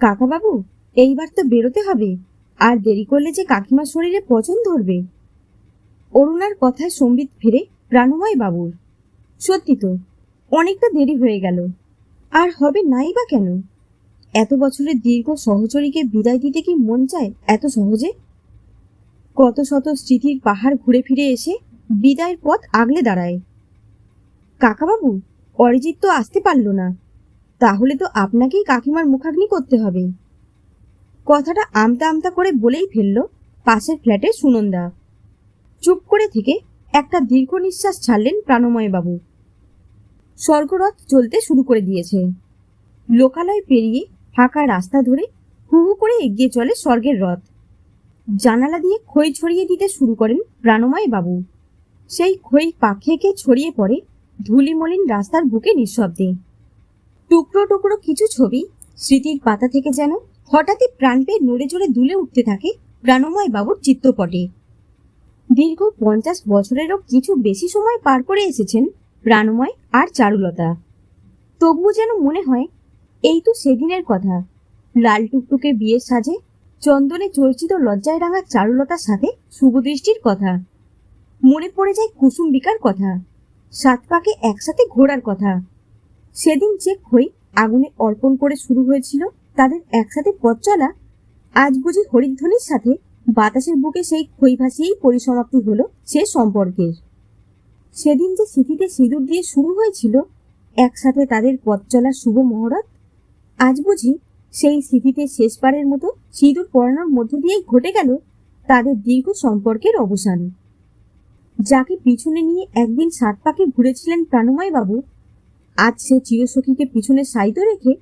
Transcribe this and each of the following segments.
কাকাবাবু, এইবার তো বেরোতে হবে। আর দেরি করলে যে কাকিমার শরীরে পচন ধরবে। অরুণার কথায় সম্বিত ফিরে প্রাণময় বাবুর। সত্যি তো, অনেকটা দেরি হয়ে গেল। আর হবে নাই বা কেন? এত বছরের দীর্ঘ সহচরীকে বিদায় দিতে কি মন চায় এত সহজে? কত শত স্মৃতির পাহাড় ঘুরে ফিরে এসে বিদায়ের পথ আগলে দাঁড়ায়। কাকাবাবু, অরিজিৎ তো আসতে পারল না। তাহলে তো আপনাকেই কাকিমার মুখাগ্নি করতে হবে। কথাটা আমতা আমতা করে বলেই ফেলল পাশের ফ্ল্যাটে সুনন্দা। চুপ করে থেকে একটা দীর্ঘ নিঃশ্বাস ছাড়লেন প্রাণময় বাবু স্বর্গরথ চলতে শুরু করে দিয়েছে। লোকালয় পেরিয়ে ফাঁকা রাস্তা ধরে হু হু করে এগিয়ে চলে স্বর্গের রথ। জানালা দিয়ে খই ছড়িয়ে দিতে শুরু করেন প্রাণময় বাবু সেই খই পাখিয়েকে ছড়িয়ে পড়ে ধুলিমলিন রাস্তার বুকে নিঃশব্দে। টুকরো টুকরো কিছু ছবি স্মৃতির পাতা থেকে যেন হঠাৎই প্রাণ পেয়ে নড়ে চড়ে দুলে উঠতে থাকে প্রাণময় বাবুর চিত্তপটে দীর্ঘ পঞ্চাশ বছরেরও কিছু বেশি সময় পার করে এসেছেন প্রাণময় আর চারুলতা। তবুও যেন মনে হয়, এই তো সেদিনের কথা। লাল টুকটুকে বিয়ের সাজে, চন্দনে চর্চিত লজ্জায় রাঙা চারুলতার সাথে শুভদৃষ্টির কথা। মনে পড়ে যায় কুসুম্বিকার কথা। সাত পাকে একসাথে ঘোরার কথা। সেদিন যে খই আগুনে অর্পণ করে শুরু হয়েছিল, তাদের একসাথে পথ চলা আজ বুঝি হরিধ্বনির সাথে বাতাসের বুকে সেই খই ভাসিয়েই পরিসমাপ্তি হলো সে সম্পর্কের। সেদিন যে স্মৃতিতে সিঁদুর দিয়ে শুরু হয়েছিল, একসাথে তাদের পথ চলার শুভ মহরত, আজ বুঝি সেই স্মৃতিতে শেষবারের মতো সিঁদুর পড়ানোর মধ্য দিয়েই ঘটে গেল তাদের দীর্ঘ সম্পর্কের অবসান। যাকে পিছনে নিয়ে একদিন সাত পাকে ঘুরেছিলেন প্রাণময় বাবু আজ সে চিরসখীকে পিছনে সাইতো রেখে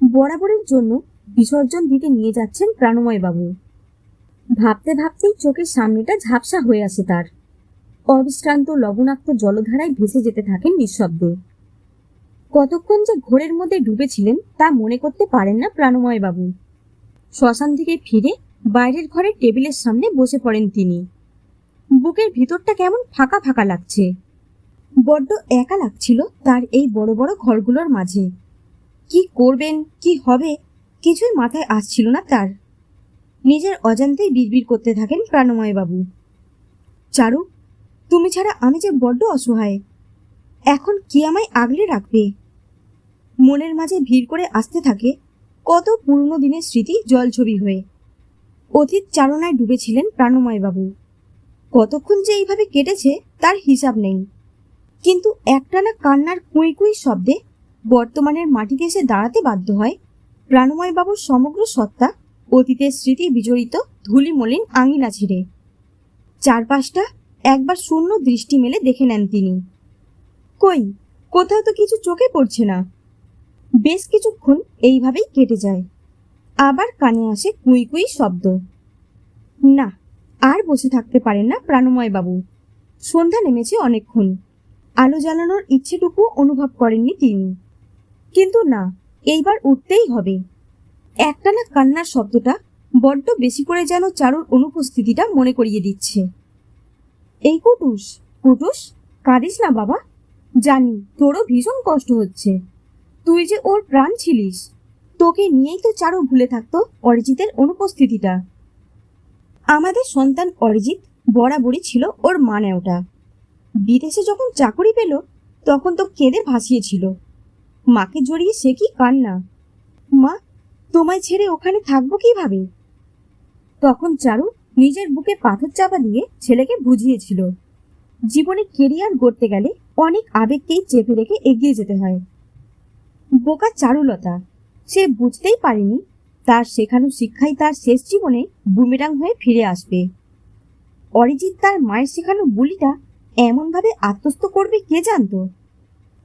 বরাবরের জন্য বিসর্জন দিতে নিয়ে যাচ্ছেন প্রাণময় বাবু ভাবতে ভাবতেই চোখের সামনেটা ঝাপসা হয়ে আসে তার। অবিশ্রান্ত লবণাক্ত জলধারায় ভেসে যেতে থাকেন নিঃশব্দে। কতক্ষণ যে ঘোরের মধ্যে ডুবেছিলেন তা মনে করতে পারেন না প্রাণময় বাবু শ্মশান থেকে ফিরে বাইরের ঘরের টেবিলের সামনে বসে পড়েন তিনি। বুকের ভিতরটা কেমন ফাঁকা ফাঁকা লাগছে। বড্ড একা লাগছিল তার এই বড় বড় ঘরগুলোর মাঝে। কি করবেন? কি হবে? কিছুই মাথায় আসছিল না তার। নিজের অজান্তেই বিড়বিড় করতে থাকেন প্রাণময় বাবু চারু, তুমি ছাড়া আমি যে বড্ড অসহায়। এখন কি আমায় আগলে রাখবে? মনের মাঝে ভিড় করে আসতে থাকে কত পুরনো দিনের স্মৃতি জলছবি হয়ে। অতীত চারণায় ডুবেছিলেন প্রাণময় বাবু কতক্ষণ যে এইভাবে কেটেছে তার হিসাব নেই। কিন্তু একটানা কান্নার কুঁই কুঁই শব্দে বর্তমানের মাটিতে এসে দাঁড়াতে বাধ্য হয় প্রাণময় বাবুর সমগ্র সত্তা অতীতের স্মৃতি বিজড়িত ধুলিমলিন আঙিনা ছেড়ে চারপাশটা একবার শূন্য দৃষ্টি মেলে দেখে নেন তিনি। কই, কোথাও তো কিছু চোখে পড়ছে না। বেশ কিছুক্ষণ এইভাবেই কেটে যায়। আবার কানে আসে কুই কুই শব্দ। না, আর বসে থাকতে পারেন না প্রাণময় বাবু সন্ধ্যা নেমেছে অনেকক্ষণ। আলো জ্বালানোর ইচ্ছেটুকু অনুভব করেননি তিনি। কিন্তু না, এইবার উঠতেই হবে। একটানা কান্নার শব্দটা বড্ড বেশি করে যেন চারুর অনুপস্থিতিটা মনে করিয়ে দিচ্ছে। এই কুটুস কুটুস, কাঁদিস না বাবা। জানি তোরও ভীষণ কষ্ট হচ্ছে। তুই যে ওর প্রাণ ছিলিস, তোকে নিয়েই তো চারু ভুলে থাকতো অরিজিতের অনুপস্থিতিটা। আমাদের সন্তান অরিজিৎ বরাবরই ছিল ওর মানে ওটা বিদেশে যখন চাকরি পেল, তখন তো কেঁদে ভাসিয়েছিল। মাকে জড়িয়ে সে কি কান্না? মা, তোমায় ছেড়ে ওখানে থাকব কীভাবে? তখন চারু নিজের বুকে পাথর চাপা দিয়ে ছেলেকে বুঝিয়েছিল। জীবনে কেরিয়ার গড়তে গেলে অনেক আবেগকেই চেপে রেখে এগিয়ে যেতে হয়। বোকা চারুলতা, সে বুঝতেই পারেনি তার শেখানো শিক্ষাই তার শেষ জীবনে বুমেরাং হয়ে ফিরে আসবে। অরিজিৎ তার মায়ের শেখানো বুলিটা এমনভাবে আত্মস্থ করবে কে জানতো?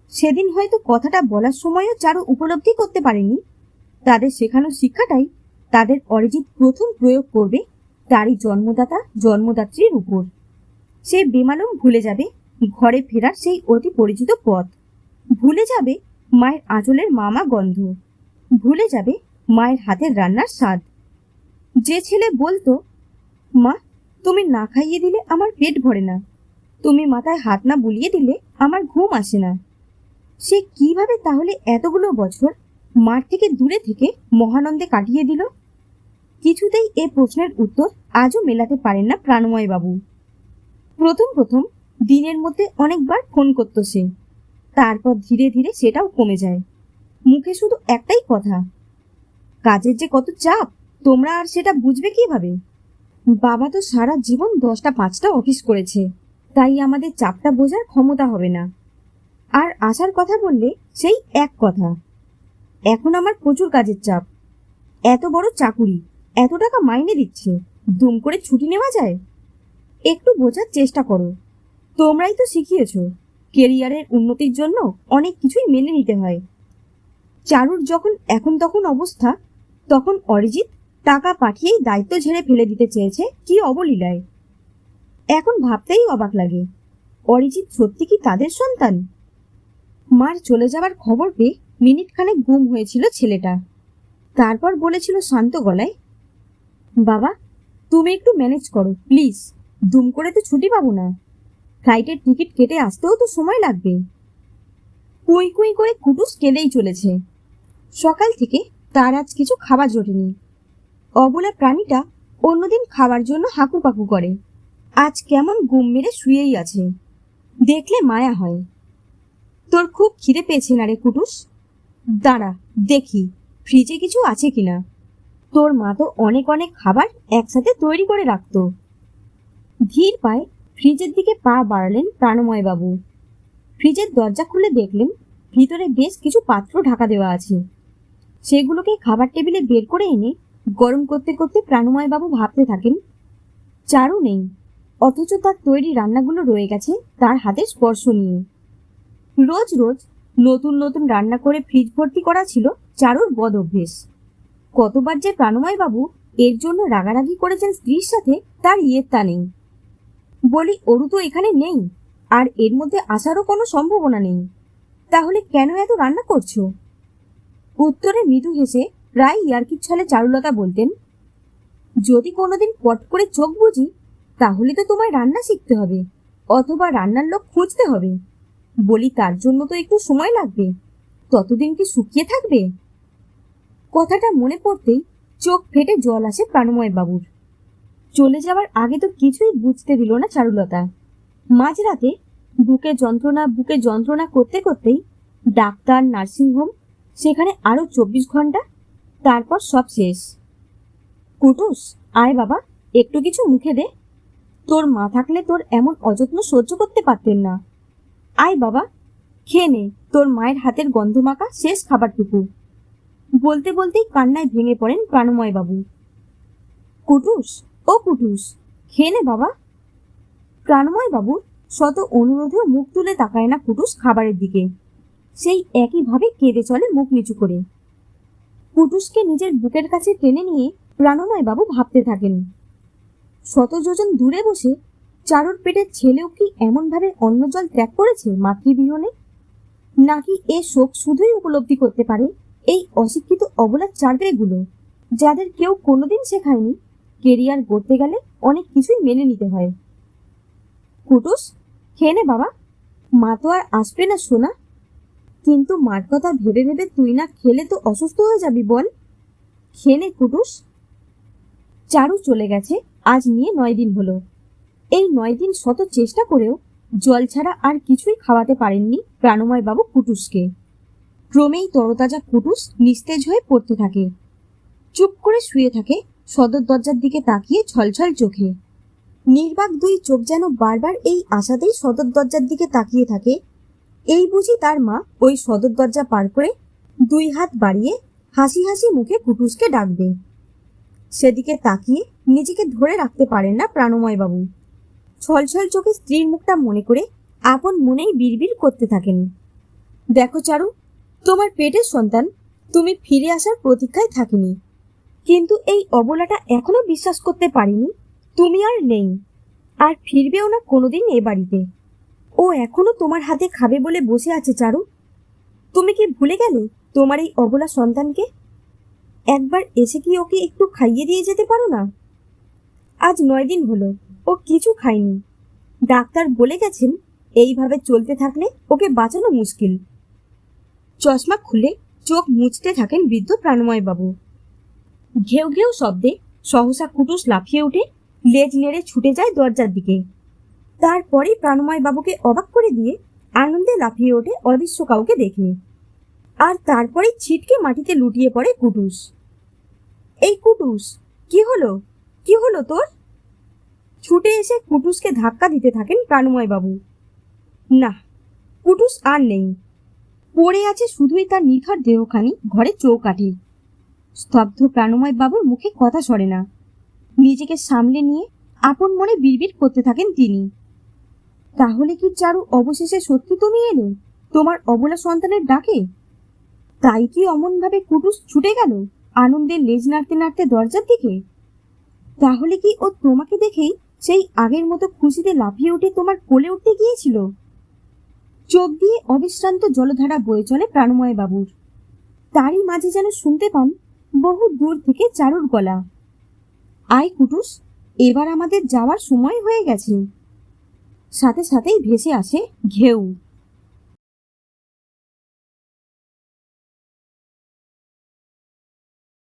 সেদিন হয়তো কথাটা বলার সময়ও চারু উপলব্ধি করতে পারেনি। তাদের শেখানো শিক্ষাটাই তাদের অরিজিৎ প্রথম প্রয়োগ করবে তারই জন্মদাতা, জন্মদাত্রীর উপর। সে বেমালুম ভুলে যাবে ঘরে ফেরার সেই অতি পরিচিত পথ। ভুলে যাবে মায়ের আঁচলের মামা গন্ধ। ভুলে যাবে মায়ের হাতের রান্নার স্বাদ। যে ছেলে বলতো, মা, তুমি না খাইয়ে দিলে আমার পেট ভরে না। তুমি মাথায় হাত না বুলিয়ে দিলে আমার ঘুম আসে না। সে কীভাবে তাহলে এতগুলো বছর মাঠ থেকে দূরে থেকে মহানন্দে কাটিয়ে দিল? কিছুতেই এ প্রশ্নের উত্তর আজও মেলাতে পারেন না প্রাণময় বাবু প্রথম প্রথম দিনের মধ্যে অনেকবার ফোন করতো সে। তারপর ধীরে ধীরে সেটাও কমে যায়। মুখে শুধু একটাই কথা, কাজের যে কত চাপ, তোমরা আর সেটা বুঝবে কীভাবে? বাবা তো সারা জীবন দশটা পাঁচটা অফিস করেছে। তাই আমাদের চাপটা বোঝার ক্ষমতা হবে না। আর আসার কথা বললে সেই এক কথা। এখন আমার প্রচুর কাজের চাপ। এত বড় চাকুরি, এত টাকা মাইনে দিচ্ছে, দুম করে ছুটি নেওয়া যায়? একটু বোঝার চেষ্টা করো। তোমরাই তো শিখিয়েছ, কেরিয়ারের উন্নতির জন্য অনেক কিছুই মেনে নিতে হয়। চারুর যখন এখন তখন অবস্থা, তখন অরিজিৎ টাকা পাঠিয়েই দায়িত্ব ঝেড়ে ফেলে দিতে চেয়েছে কি অবলীলায়? এখন ভাবতেই অবাক লাগে। অরিজিৎ সত্যি কি তাদের সন্তান? মার চলে যাওয়ার খবর পেয়ে মিনিট খানেক গুম হয়েছিল ছেলেটা। তারপর বলেছিল শান্ত গলায়, বাবা, তুমি একটু ম্যানেজ করো, প্লিজ। দুম করে তো ছুটি পাবো না। ফ্লাইটের টিকিট কেটে আসতেও তো সময় লাগবে। কুই কুই করে কুটুস কেঁদেই চলেছে। সকাল থেকে তার আজ কিছু খাবার জোটেনি। অবলা প্রাণীটা অন্যদিন খাবার জন্য হাঁকুপাকু করে। আজ কেমন গুম মেরে শুয়েই আছে। দেখলে মায়া হয়। তোর খুব খিদে পেয়েছে না রে কুটুস? দাঁড়া, দেখি, ফ্রিজে কিছু আছে কিনা? তোর মা তো অনেক অনেক খাবার একসাথে তৈরি করে রাখতো। ধীর পায়ে ফ্রিজের দিকে পা বাড়ালেন প্রাণময় বাবু। ফ্রিজের দরজা খুলে দেখলেন ভিতরে বেশ কিছু পাত্র ঢাকা দেওয়া আছে। সেগুলোকে খাবার টেবিলে বের করে এনে গরম করতে করতে প্রাণময় বাবু ভাবতে থাকেন, চারু নেই। অথচ তার তৈরি রান্নাগুলো রয়ে গেছে তার হাতের স্পর্শ নিয়ে। রোজ রোজ নতুন নতুন রান্না করে ফ্রিজ ভর্তি করা ছিল চারুর বদ অভ্যেস। কতবার যে প্রাণময় বাবু এর জন্য রাগারাগি করেছেন স্ত্রীর সাথে তার ইয়ের তা নেই। বলি, অরু তো এখানে নেই, আর এর মধ্যে আসারও কোনো সম্ভাবনা নেই। তাহলে কেন এত রান্না করছ? উত্তরে মৃদু হেসে প্রায় ইয়ার্কির ছলে চারুলতা বলতেন, যদি কোনোদিন পট করে চোখ বুঝি তাহলে তো তোমায় রান্না শিখতে হবে, অথবা রান্নার লোক খুঁজতে হবে। বলি, তার জন্য তো একটু সময় লাগবে। ততদিন কি শুকিয়ে থাকবে? কথাটা মনে পড়তেই চোখ ফেটে জল আসে প্রাণময় বাবুর চলে যাওয়ার আগে তো কিছুই বুঝতে দিল না চারুলতা। মাঝরাতে বুকে যন্ত্রণা বুকে যন্ত্রণা করতে করতেই ডাক্তার, নার্সিংহোম, সেখানে আরও চব্বিশ ঘণ্টা তারপর সব শেষ। কুটুস, আয় বাবা, একটু কিছু মুখে দে। তোর মা থাকলে তোর এমন অযত্ন সহ্য করতে পারতেন না। আয় বাবা, খেয়ে নে, তোর মায়ের হাতের গন্ধ মাখা শেষ খাবারটুকু। বলতে বলতেই কান্নায় ভেঙে পড়েন প্রাণময় বাবু কুটুস, ও কুটুস, খেয়ে নে বাবা। প্রাণময় বাবু শত অনুরোধেও মুখ তুলে তাকায় না কুটুস খাবারের দিকে। সেই একইভাবে কেঁদে চলে মুখ নিচু করে। কুটুসকে নিজের বুকের কাছে টেনে নিয়ে প্রাণময় বাবু ভাবতে থাকেন। শত যোজন দূরে বসে চারুর পেটের ছেলেও কি এমনভাবে অন্ন জল ত্যাগ করেছে মাতৃবিহনে? নাকি এ শোক শুধুই উপলব্ধি করতে পারে এই অশিক্ষিত অবলার চারবেগুলো যাদের কেউ কোনোদিন শেখায়নি? কেরিয়ার গড়তে গেলে অনেক কিছুই মেনে নিতে হয়। কুটুস, খেয়ে নে বাবা। মা তো আর আসবে না শোনা কিন্তু মার কথা ভেবে ভেবে তুই না খেলে তো অসুস্থ হয়ে যাবি বল। খেয়ে নে কুটুস। চারু চলে গেছে। আজ নিয়ে নয় দিন হলো। এই নয় দিন শত চেষ্টা করেও জল ছাড়া আর কিছুই খাওয়াতে পারেননি প্রাণময় বাবু কুটুসকে। ক্রমেই তরতাজা কুটুস নিস্তেজ হয়ে পড়তে থাকে। চুপ করে শুয়ে থাকে সদর দরজার দিকে তাকিয়ে ছলছল চোখে। নির্বাক দুই চোখ যেন বারবার এই আশাতেই সদর দরজার দিকে তাকিয়ে থাকে। এই বুঝি তার মা ওই সদর দরজা পার করে দুই হাত বাড়িয়ে হাসি হাসি মুখে কুটুসকে ডাকবে। সেদিকে তাকিয়ে নিজেকে ধরে রাখতে পারেন না প্রাণময় বাবু ছলছল চোখে স্ত্রীর মুখটা মনে করে আপন মনেই বিড়বিড় করতে থাকেন। দেখো চারু, তোমার পেটের সন্তান, তুমি ফিরে আসার প্রতীক্ষায় থাকিনি। কিন্তু এই অবলাটা এখনও বিশ্বাস করতে পারিনি, তুমি আর নেই। আর ফিরবেও না কোনোদিন এ বাড়িতে। ও এখনও তোমার হাতে খাবে বলে বসে আছে চারু। তুমি কি ভুলে গেলে তোমার এই অবলা সন্তানকে? একবার এসে কি ওকে একটু খাইয়ে দিয়ে যেতে পারো না? আজ নয় দিন হলো, ও কিছু খায়নি। ডাক্তার বলে গেছেন, এইভাবে চলতে থাকলে ওকে বাঁচানো মুশকিল। চশমা খুলে চোখ মুছতে থাকেন বৃদ্ধ প্রাণময় বাবু ঘেউ ঘেউ শব্দে সহসা কুটুস লাফিয়ে উঠে লেজ নেড়ে ছুটে যায় দরজার দিকে। তারপরেই প্রাণময় বাবুকে অবাক করে দিয়ে আনন্দে লাফিয়ে ওঠে অদৃশ্য কাউকে দেখে। আর তারপরেই ছিটকে মাটিতে লুটিয়ে পড়ে কুটুস। এই কুটুস, কি হলো? কি হলো তোর? ছুটে এসে কুটুসকে ধাক্কা দিতে থাকেন প্রাণময় বাবু না, কুটুস আর নেই। পড়ে আছে শুধুই তার নিথর দেহখানি, ঘরে চৌকাঠি। স্তব্ধ প্রাণময় বাবুর মুখে কথা সরে না। নিজেকে সামলে নিয়ে আপন মনে বিড়বিড় করতে থাকেন তিনি। তাহলে কি চারু অবশেষে সত্যি তুমি এলে, তোমার অবলা সন্তানের ডাকে? তাই কি অমনভাবে কুটুস ছুটে গেল আনন্দের লেজ নাড়তে নাড়তে দরজার দিকে? তাহলে কি ও তোমাকে দেখেই সেই আগের মতো খুশিতে লাফিয়ে উঠে তোমার কোলে উঠতে গিয়েছিল? চোখ দিয়ে অবিশ্রান্ত জলধারা বয়ে চলে প্রাণময় বাবুর তারই মাঝে যেন শুনতে পান বহু দূর থেকে চারুর গলা। আয় কুটুস, এবার আমাদের যাওয়ার সময় হয়ে গেছে। সাথে সাথেই ভেসে আসে ঘেউ।